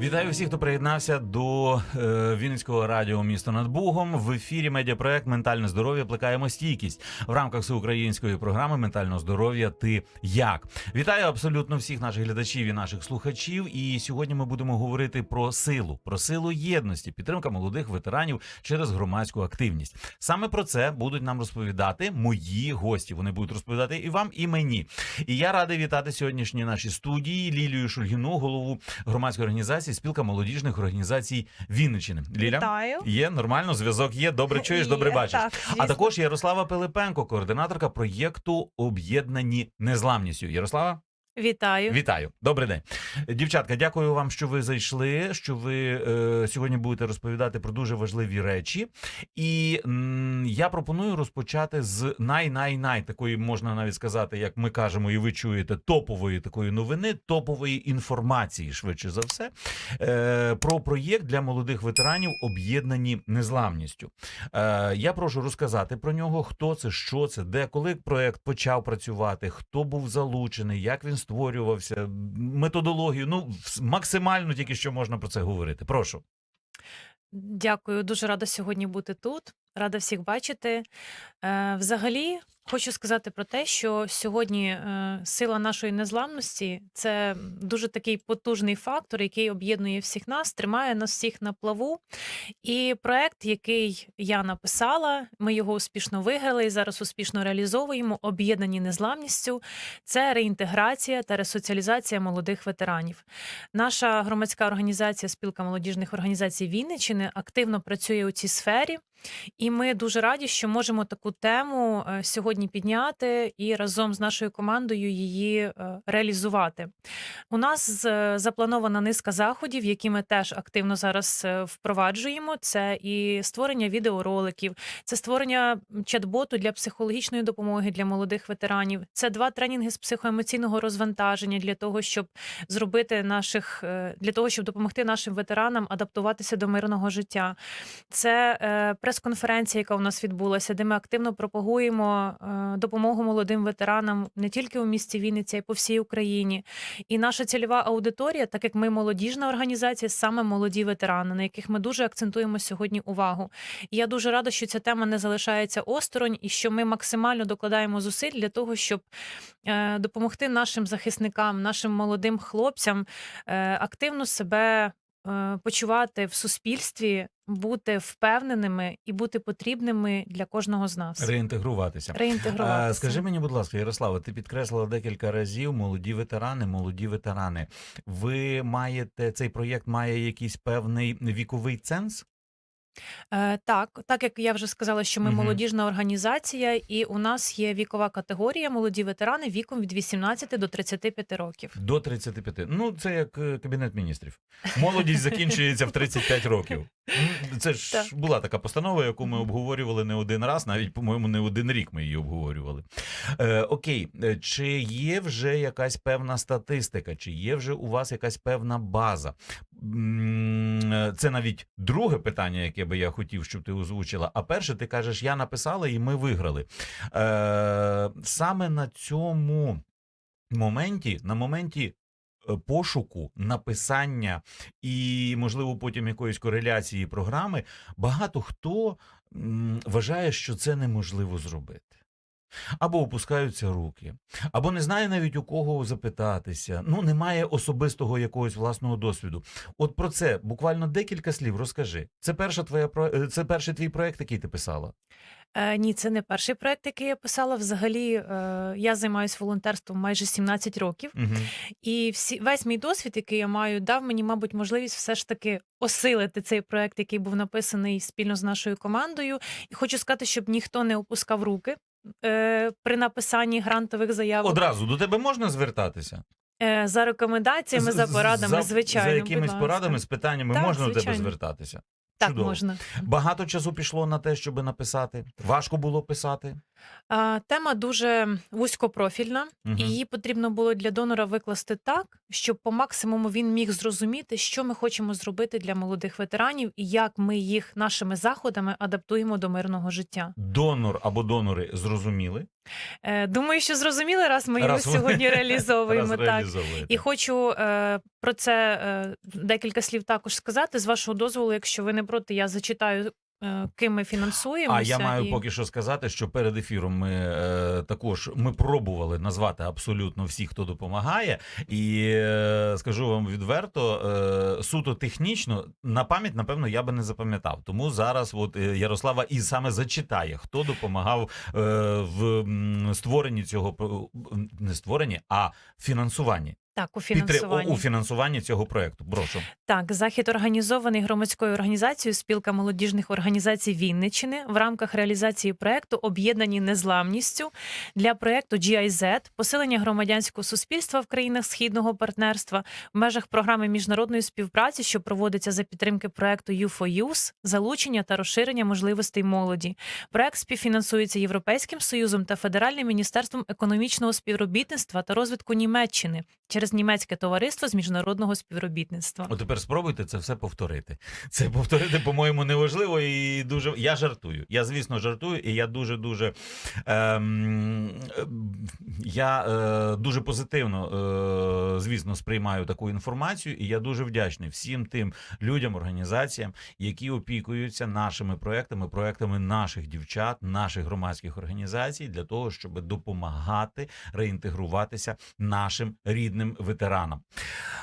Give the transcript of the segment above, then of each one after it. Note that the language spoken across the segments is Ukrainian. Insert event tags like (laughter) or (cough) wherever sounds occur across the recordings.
Вітаю всіх, хто приєднався до е, Вінницького радіо місто над Бугом. В ефірі медіапроект Ментальне здоров'я плекаємо стійкість в рамках всеукраїнської програми Ментального здоров'я. Ти як вітаю абсолютно всіх наших глядачів і наших слухачів. І сьогодні ми будемо говорити про силу, про силу єдності, підтримка молодих ветеранів через громадську активність. Саме про це будуть нам розповідати мої гості. Вони будуть розповідати і вам, і мені. І я радий вітати сьогоднішні наші студії Лілію Шульгіну, голову громадської організації спілка молодіжних організацій Вінниччини. Ліля Вітаю. є нормально, зв'язок є. Добре (laughs) чуєш, Є, добре бачиш. так, а також Ярослава Пилипенко, координаторка проєкту Об'єднані незламністю. Ярослава, Вітаю. вітаю. Добрий день, дівчатка. Дякую вам, що ви зайшли. Що ви е, сьогодні будете розповідати про дуже важливі речі. І м, я пропоную розпочати з най-най-най такої, можна навіть сказати, як ми кажемо, і ви чуєте, топової такої новини, топової інформації, швидше за все, е, про проєкт для молодих ветеранів, об'єднані незламністю. Е, я прошу розказати про нього, хто це, що це, де, коли проєкт почав працювати, хто був залучений, як він створювався, методологію. Ну, максимально тільки що можна про це говорити. Прошу. Дякую, дуже рада сьогодні бути тут. Рада всіх бачити. Е, взагалі, хочу сказати про те, що сьогодні е, сила нашої незламності це дуже такий потужний фактор, який об'єднує всіх нас, тримає нас всіх на плаву. І проект, який я написала, ми його успішно виграли і зараз успішно реалізовуємо. Об'єднані незламністю. Це реінтеграція та ресоціалізація молодих ветеранів. Наша громадська організація Спілка молодіжних організацій Вінниччини активно працює у цій сфері, і ми дуже раді, що можемо таку тему е, сьогодні підняти і разом з нашою командою її е, реалізувати. У нас запланована низка заходів, які ми теж активно зараз е, впроваджуємо. Це і створення відеороликів, це створення чат-боту для психологічної допомоги для молодих ветеранів. Це два тренінги з психоемоційного розвантаження для того, щоб зробити наших е, для того, щоб допомогти нашим ветеранам адаптуватися до мирного життя. Це прес-конференція, яка у нас відбулася, де ми активно пропагуємо допомогу молодим ветеранам не тільки у місті Вінниця, а й по всій Україні. І наша цільова аудиторія, так як ми молодіжна організація, саме молоді ветерани, на яких ми дуже акцентуємо сьогодні увагу. І я дуже рада, що ця тема не залишається осторонь, і що ми максимально докладаємо зусиль для того, щоб е, допомогти нашим захисникам, нашим молодим хлопцям е, активно себе е, почувати в суспільстві, бути впевненими і бути потрібними для кожного з нас. Реінтегруватися. Реінтегруватися. А, скажи мені, будь ласка, Ярослава, ти підкреслила декілька разів молоді ветерани, молоді ветерани. Ви маєте цей проєкт має якийсь певний віковий ценз? Е, так, так як я вже сказала, що ми Мгм. молодіжна організація, і у нас є вікова категорія молоді ветерани віком від 18 до 35 років. До 35. Ну, це як е, кабінет міністрів. Молодість закінчується в 35 років. М, Це ж Так. була така постанова, яку ми обговорювали не один раз, навіть, по-моєму, не один рік ми її обговорювали. Е, окей, Е, чи є вже якась певна статистика, чи є вже у вас якась певна база? Е, Це навіть друге питання, яке би я хотів, щоб ти озвучила. А перше, ти кажеш, я написала і ми виграли. Е, саме на цьому моменті, на моменті е, пошуку, написання і, можливо, потім якоїсь кореляції програми, багато хто вважає, що це неможливо зробити. Або опускаються руки, або не знає навіть у кого запитатися. Ну, немає особистого якогось власного досвіду. От про це буквально декілька слів розкажи. Це перша твоя про- е, це перший твій проект, який ти писала. Е, ні, це не перший проект, який я писала. Взагалі, е, я займаюся волонтерством майже 17 років. Угу. І всі весь мій досвід, який я маю, дав мені, мабуть, можливість все ж таки осилити цей проект, який був написаний спільно з нашою командою. І хочу сказати, щоб ніхто не опускав руки е, при написанні грантових заявок. Одразу до тебе можна звертатися? Е, за рекомендаціями, за порадами, за, звичайно. За якимись порадами, з питаннями Так, можна до тебе звертатися. Так, Чудово. можна. Багато часу пішло на те, щоб написати. Важко було писати. А, Тема дуже вузькопрофільна, і її потрібно було для донора викласти так, щоб по максимуму він міг зрозуміти, що ми хочемо зробити для молодих ветеранів і як ми їх нашими заходами адаптуємо до мирного життя. Донор або донори зрозуміли. Е, Думаю, що зрозуміли, раз ми його Раз ви- сьогодні (laughs) реалізовуємо. Раз так. реалізовуєте. І хочу е, про це е, декілька слів також сказати. З вашого дозволу, якщо ви не проти, я зачитаю, ким ми фінансуємося. А я маю і... поки що сказати, що перед ефіром ми е, також ми пробували назвати абсолютно всіх, хто допомагає, і е, скажу вам відверто, е, суто технічно на пам'ять, напевно, я би не запам'ятав. Тому зараз, от е, Ярослава і саме зачитає, хто допомагав е, в створенні цього не створенні, а фінансуванні Так, у Підтри- у фінансуванні цього проекту. Прошу. Так, захід організований громадською організацією Спілка молодіжних організацій Вінниччини в рамках реалізації проекту Об'єднані незламністю для проекту GIZ посилення громадянського суспільства в країнах східного партнерства в межах програми міжнародної співпраці, що проводиться за підтримки проекту U4Youth, залучення та розширення можливостей молоді. Проект співфінансується Європейським союзом та Федеральним міністерством економічного співробітництва та розвитку Німеччини через німецьке товариство з міжнародного співробітництва. От тепер спробуйте це все повторити. Це повторити, по-моєму, неважливо і дуже. Я жартую. Я, звісно, жартую, і я дуже дуже ем, я е, дуже позитивно, е, звісно, сприймаю таку інформацію, і я дуже вдячний всім тим людям, організаціям, які опікуються нашими проектами, проектами наших дівчат, наших громадських організацій для того, щоб допомагати реінтегруватися нашим рідним ветеранам.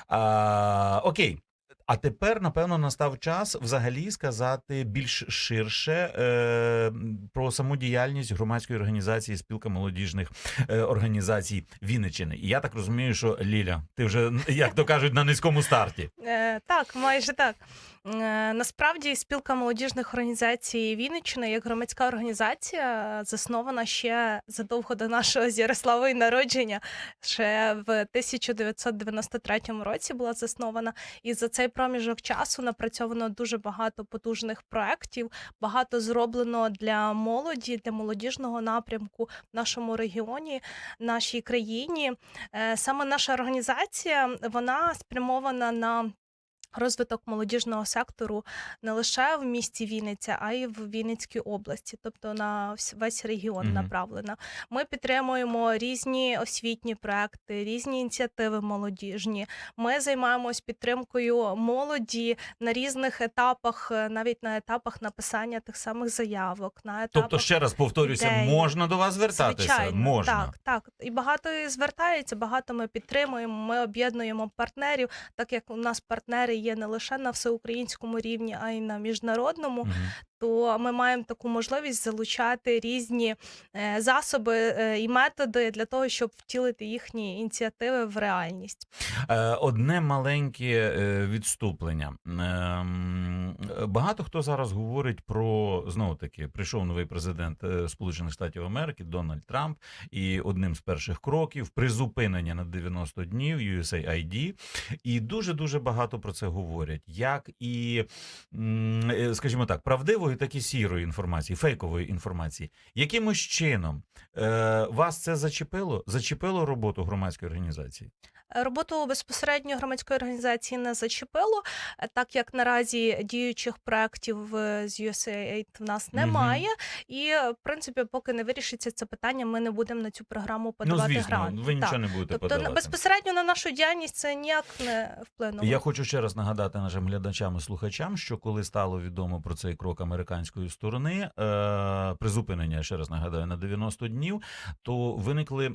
А, окей. А тепер, напевно, настав час взагалі сказати більш ширше е, про саму діяльність громадської організації спілка молодіжних е, організацій Вінниччини. І я так розумію, що Ліля, ти вже як то кажуть, на низькому старті. Е, так, майже так. Е, насправді спілка молодіжних організацій Вінниччини як громадська організація заснована ще задовго до нашого з Ярославою народження. Ще в 1993 році була заснована. І за цей проміжок часу напрацьовано дуже багато потужних проєктів, багато зроблено для молоді, для молодіжного напрямку в нашому регіоні, нашій країні. Е, Саме наша організація вона спрямована на розвиток молодіжного сектору не лише в місті Вінниця, а й в Вінницькій області, тобто на весь регіон Мгм. направлена. Ми підтримуємо різні освітні проекти, різні ініціативи молодіжні. Ми займаємось підтримкою молоді на різних етапах, е, навіть на етапах написання тих самих заявок, на етапах Тобто, ще раз повторюся, ідеї. можна до вас звертатися? Звичайно, можна. Так, так. І багато звертається, багато ми підтримуємо. Ми об'єднуємо партнерів, так як у нас партнери є не лише на всеукраїнському рівні, а й на міжнародному. Мгм. То ми маємо таку можливість залучати різні е, засоби е, і методи для того, щоб втілити їхні ініціативи в реальність. Е, Одне маленьке відступлення. Ем, Багато хто зараз говорить про знову таки прийшов новий президент Сполучених Штатів Америки Дональд Трамп, і одним з перших кроків призупинення на 90 днів USAID. І дуже дуже багато про це говорять. Як і, е, скажімо так, правдивої, так і сірої інформації, фейкової інформації. Якимось чином е, вас це зачепило? Зачепило роботу громадської організації? Роботу безпосередньо громадської організації не зачепило, так як наразі діючих проєктів з USAID в нас немає. І е, в принципі, поки не вирішиться це питання, ми не будемо на цю програму подавати ну, звісно, грант. ви нічого Так. не будете Тобто подавати. безпосередньо на нашу діяльність це ніяк не вплинуло. Я хочу ще раз нагадати нашим глядачам і слухачам, що коли стало відомо про цей крок американської сторони, е, призупинення, ще раз нагадаю, на 90 днів, то виникли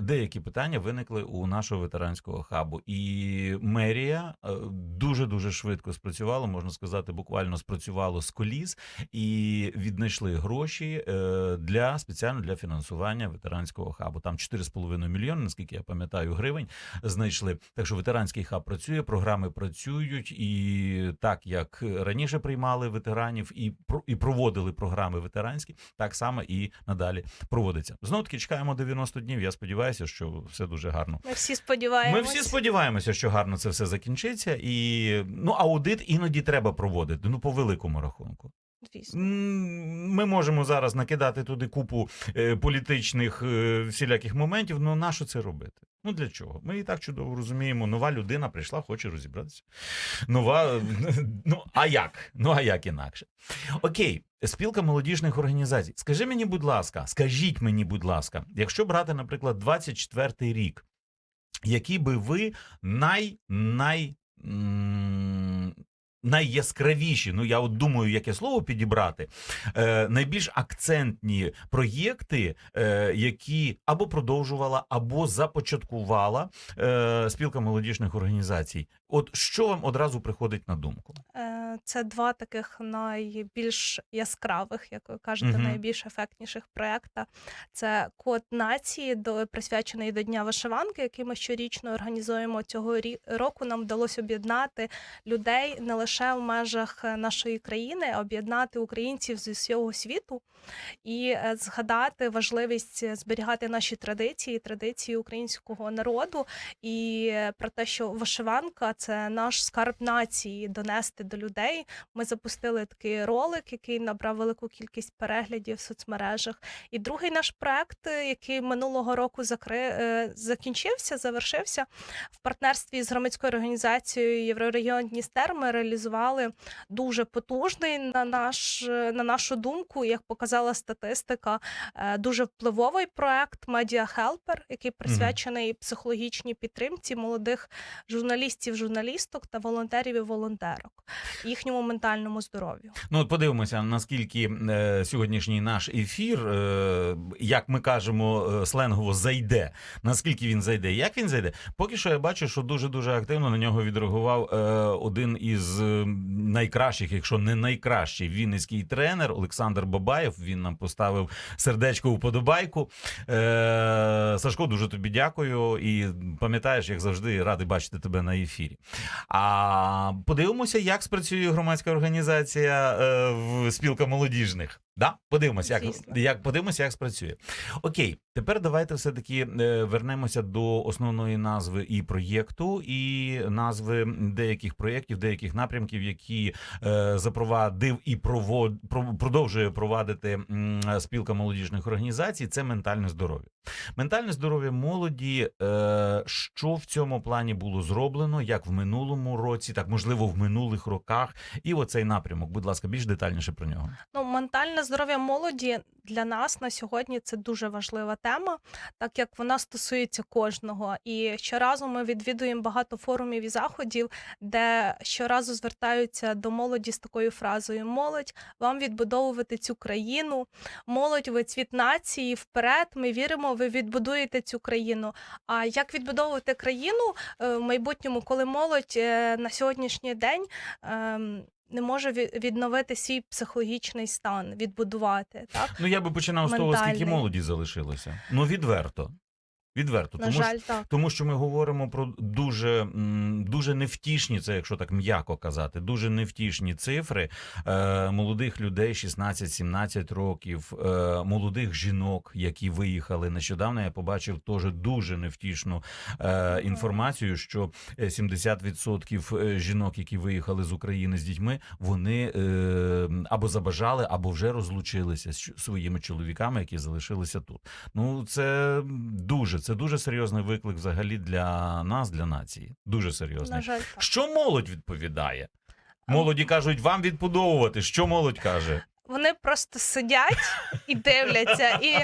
деякі питання виникли у нашого ветеранського хабу. І мерія дуже дуже швидко спрацювала, можна сказати, буквально спрацювало з коліс і віднайшли гроші е, для спеціально для фінансування ветеранського хабу. Там 4,5 мільйони, наскільки я пам'ятаю, гривень знайшли. Так що ветеранський хаб працює, програми працюють, і так як раніше приймали ветеранів і і проводили програми ветеранські, так само і надалі проводиться. Знову таки чекаємо 90 днів. Я сподіваюся, що все дуже гарно. Ми всі сподіваємось. Ми всі сподіваємося, що гарно це все закінчиться. І ну аудит іноді треба проводити. Ну по великому рахунку. звісно. Ми можемо зараз накидати туди купу е, політичних е, всіляких моментів. Ну нащо це робити? Ну для чого? Ми і так чудово розуміємо. Нова людина прийшла, хоче розібратися. Нова. (laughs) Ну а як? Ну а як інакше? Окей, спілка молодіжних організацій. Скажи мені, будь ласка, скажіть мені, будь ласка, якщо брати, наприклад, 24-й рік, які би ви най най. Найяскравіші, ну я от думаю, яке слово підібрати, е, найбільш акцентні проєкти, е, які або продовжувала, або започаткувала е, спілка молодіжних організацій. От що вам одразу приходить на думку? Е, Це два таких найбільш яскравих, як ви кажете, Мгм. найбільш ефектніших проекта. Це код нації, до присвячений до Дня вишиванки, який ми щорічно організуємо цього року. Нам вдалося об'єднати людей не лише в межах е, нашої країни, а об'єднати українців з усього світу і е, згадати важливість зберігати наші традиції, традиції українського народу, і про те, що вишиванка це наш скарб нації, донести до людей. Ми запустили такий ролик, який набрав велику кількість переглядів в соцмережах. І другий наш проект, е, який минулого року закри... е, закінчився, завершився в партнерстві з громадською організацією Єврорегіон Дністер. Ми реалізували дуже потужний на наш е, на нашу думку, як показала статистика, дуже впливовий проект Media Helper, який присвячений психологічній підтримці молодих журналістів, журналісток та волонтерів і волонтерок, їхньому ментальному здоров'ю. Ну, от подивимося, наскільки е, сьогоднішній наш ефір, е, як ми кажемо, е, сленгово зайде. Наскільки він зайде? Як він зайде? Поки що я бачу, що дуже дуже активно на нього відреагував е, один із е, найкращих, якщо не найкращий, вінницький тренер Олександр Бабаєв. Він нам поставив сердечко вподобайку. Е, Сашко, дуже тобі дякую. І пам'ятаєш, як завжди, радий бачити тебе на ефірі. А подивимося, як спрацює громадська організація е, в спілка молодіжних. Да? Подивимося, як, Звісно. як подивимося, як спрацює. Окей, тепер давайте все таки вернемося до основної назви і проєкту, і назви деяких проєктів, деяких напрямків, які е, запровадив і провод, про- продовжує провадити спілка молодіжних організацій. Це ментальне здоров'я. Ментальне здоров'я молоді. Е, що в цьому плані було зроблено, як в минулому році, так можливо в минулих роках, і оцей напрямок. Будь ласка, більш детальніше про нього. Ну, ментальне здоров'я молоді для нас на сьогодні це дуже важлива тема, так як вона стосується кожного. І щоразу ми відвідуємо багато форумів і заходів, де щоразу звертаються до молоді з такою фразою: Молодь, вам відбудовувати цю країну, молодь, ви цвіт нації, вперед. Ми віримо, ви відбудуєте цю країну. А як відбудовувати країну е, в майбутньому, коли молодь е, на сьогоднішній день ем, не може відновити свій психологічний стан, відбудувати так? Ну я би починав з того, скільки молоді залишилося. Ну відверто. Відверто. На тому жаль, що так. Тому що ми говоримо про дуже, дуже невтішні, це якщо так м'яко казати, дуже невтішні цифри е, молодих людей 16-17 років, е, молодих жінок, які виїхали нещодавно. Я побачив теж дуже невтішну е, інформацію, що е, 70% е, жінок, які виїхали з України з дітьми, вони е, або забажали, або вже розлучилися з своїми чоловіками, які залишилися тут. Ну це дуже, це дуже серйозний виклик взагалі для нас, для нації. Дуже серйозний. На жаль, так. Що молодь відповідає? Молоді кажуть, вам відбудовувати. Що молодь каже? Вони просто сидять і дивляться, і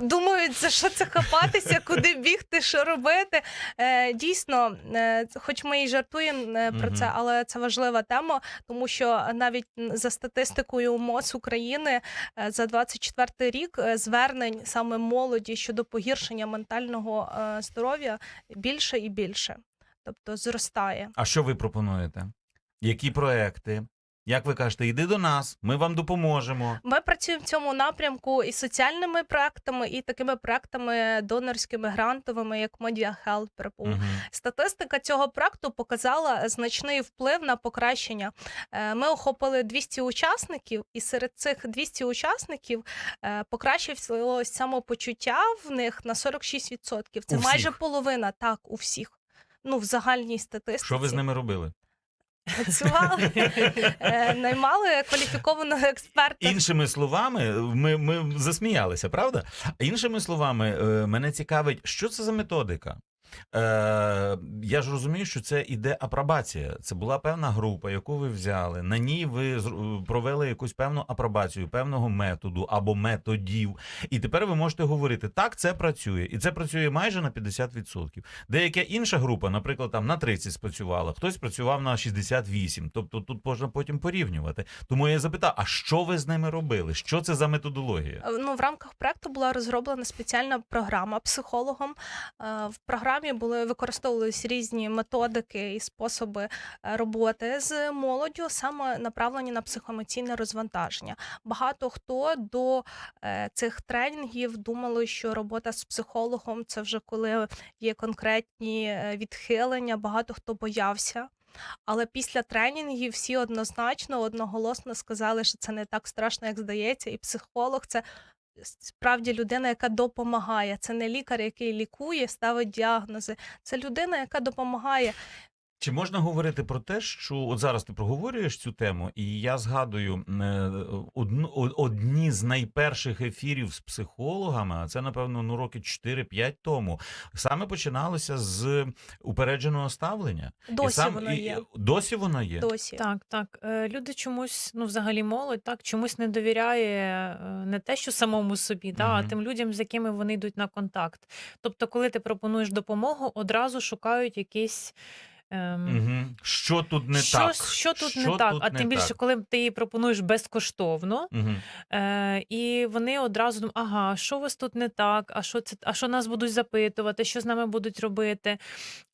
думають, за що це хапатися, куди бігти, що робити. Е, дійсно, е, хоч ми і жартуємо е, про це, але це важлива тема, тому що навіть за статистикою МОЗ України за 24 рік звернень саме молоді щодо погіршення ментального здоров'я більше і більше. Тобто зростає. А що ви пропонуєте? Які проекти? Як ви кажете, йди до нас, ми вам допоможемо. Ми працюємо в цьому напрямку і соціальними проектами, і такими проектами донорськими грантовими, як Media Helper. Мгм. Статистика цього проекту показала значний вплив на покращення. Е, Ми охопили 200 учасників, і серед цих 200 учасників е, покращилось самопочуття в них на 46%. Це У майже всіх? половина, так, у всіх. Ну, в загальній статистиці. Що ви з ними робили? Працювали, е, наймали кваліфікованого експерта. Іншими словами, ми, ми засміялися, правда? Іншими словами, е, мене цікавить, що це за методика. Е, я ж розумію, що це іде апробація. Це була певна група, яку ви взяли. На ній ви зр- провели якусь певну апробацію певного методу або методів. І тепер ви можете говорити, так, це працює, і це працює майже на 50%. Деяка інша група, наприклад, там на 30 спрацювала, хтось працював на 68. Тобто тут можна потім порівнювати. Тому я запитав: а що ви з ними робили? Що це за методологія? Е, Ну, в рамках проекту була розроблена спеціальна програма психологом. Е, В програмі були використовувалися різні методики і способи е, роботи з молоддю, саме направлені на психоемоційне розвантаження. Багато хто до е, цих тренінгів думали, що робота з психологом це вже коли є конкретні е, відхилення. Багато хто боявся. Але після тренінгів всі однозначно одноголосно сказали, що це не так страшно, як здається, і психолог це справді людина, яка допомагає. Це не лікар, який лікує, ставить діагнози. Це людина, яка допомагає. Чи можна говорити про те, що от зараз ти проговорюєш цю тему, і я згадую е, одну одні з найперших ефірів з психологами, а це напевно ну роки 4-5 тому. Саме починалося з упередженого ставлення. Досі і сам, воно і- є. Досі воно є. Досі. Так, так. Е, Люди чомусь, ну взагалі молодь, так чомусь не довіряє е, не те, що самому собі, да, а тим людям, з якими вони йдуть на контакт. Тобто, коли ти пропонуєш допомогу, одразу шукають якісь. Ем, Угу. Що тут не що, так? що тут Що не так? тут а тим більше, так? коли ти її пропонуєш безкоштовно, Угу. Е, і вони одразу думають, ага, що у вас тут не так, а що це, а що нас будуть запитувати, що з нами будуть робити.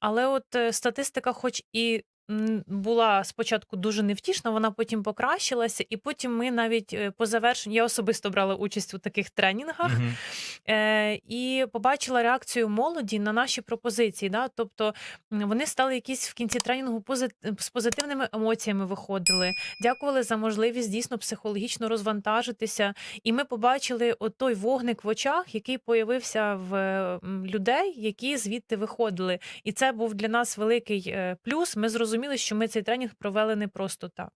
Але от е, статистика, хоч і м, була спочатку дуже невтішна, вона потім покращилася, і потім ми навіть е, по завершенню, я особисто брала участь у таких тренінгах. Угу. Е, і побачила реакцію молоді на наші пропозиції. Да? Тобто м, вони стали якісь в кінці тренінгу позит- з позитивними емоціями виходили, дякували за можливість дійсно психологічно розвантажитися. І ми побачили от той вогник в очах, який появився в м, людей, які звідти виходили. І це був для нас великий е, плюс. Ми зрозуміли, що ми цей тренінг провели не просто так.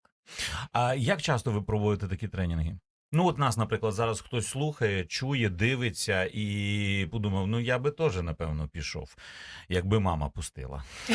А як часто ви проводите такі тренінги? Ну, от нас, наприклад, зараз хтось слухає, чує, дивиться і подумав: ну я би теж, напевно, пішов, якби мама пустила. (laughs)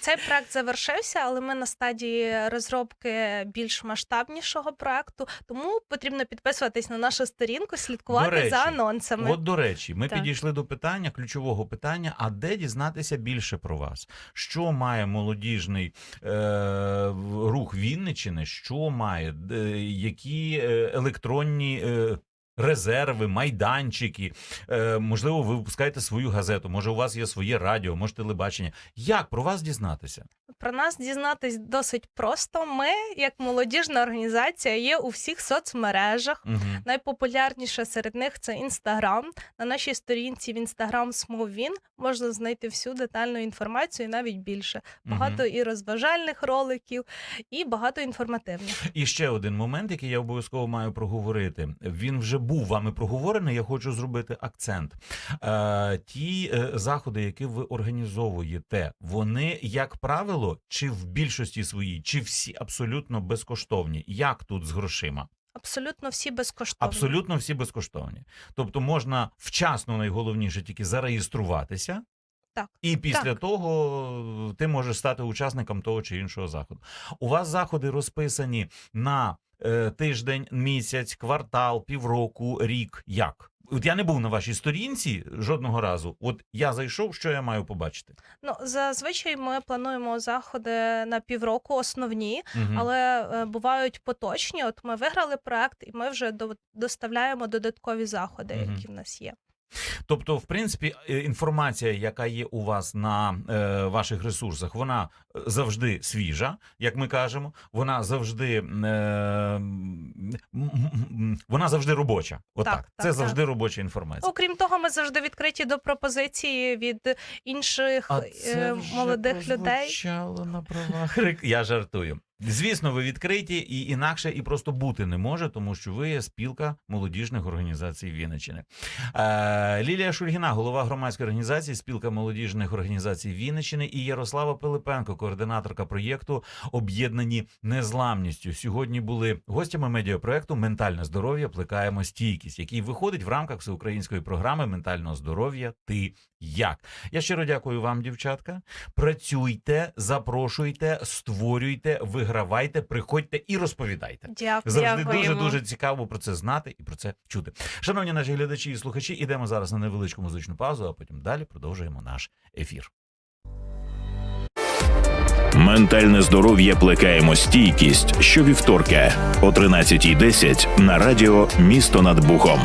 Цей проект завершився, але ми на стадії розробки більш масштабнішого проекту. Тому потрібно підписуватись на нашу сторінку, слідкувати речі, за анонсами. От, до речі, ми Так. підійшли до питання, ключового питання: а де дізнатися більше про вас? Що має молодіжний е, рух Вінничини? Що має, Де- які е, електронні. Е, Резерви, майданчики, е, можливо, ви випускаєте свою газету, може, у вас є своє радіо, може, телебачення. Як про вас дізнатися? Про нас дізнатись досить просто. Ми, як молодіжна організація, є у всіх соцмережах. Угу. Найпопулярніше серед них це Інстаграм. На нашій сторінці в Інстаграм Смовін можна знайти всю детальну інформацію, і навіть більше. Багато і розважальних роликів, і багато інформативних. І ще один момент, який я обов'язково маю проговорити. Він вже був вами проговорений. Я хочу зробити акцент. Е, ті е, заходи, які ви організовуєте, вони, як правило, чи в більшості своїй, чи всі абсолютно безкоштовні. Як тут з грошима? Абсолютно всі безкоштовні. Абсолютно всі безкоштовні. Тобто можна вчасно, найголовніше, тільки зареєструватися. Так. І після Так. того ти можеш стати учасником того чи іншого заходу. У вас заходи розписані на е, тиждень, місяць, квартал, півроку, рік. Як? От я не був на вашій сторінці жодного разу. От я зайшов, що я маю побачити? Ну зазвичай ми плануємо заходи на півроку, основні, угу. але е, бувають поточні. От ми виграли проект, і ми вже до- доставляємо додаткові заходи, угу. які в нас є. Тобто, в принципі, е, інформація, яка є у вас на е, ваших ресурсах, вона е, завжди свіжа, як ми кажемо. Вона завжди е, вона завжди робоча. Отак, Так, це так, завжди робоча інформація. Окрім того, ми завжди відкриті до пропозиції від інших е, молодих людей. на правах. Я жартую. Звісно, ви відкриті і інакше і просто бути не може, тому що ви є спілка молодіжних організацій Вінниччини. Е, Лілія Шульгіна, голова громадської організації, спілка молодіжних організацій Вінниччини, і Ярослава Пилипенко, координаторка проєкту Об'єднані незламністю. Сьогодні були гостями медіапроекту Ментальне здоров'я плекаємо стійкість, який виходить в рамках всеукраїнської програми ментального здоров'я. Ти як? Я щиро дякую вам, дівчатка. Працюйте, запрошуйте, створюйте, вигравайте, приходьте і розповідайте. Дякую. Завжди дуже дуже цікаво про це знати і про це чути. Шановні наші глядачі і слухачі, ідемо зараз на невеличку музичну паузу, а потім далі продовжуємо наш ефір. Ментальне здоров'я плекаємо стійкість щовівторка о 13.10 на радіо Місто над Бухом.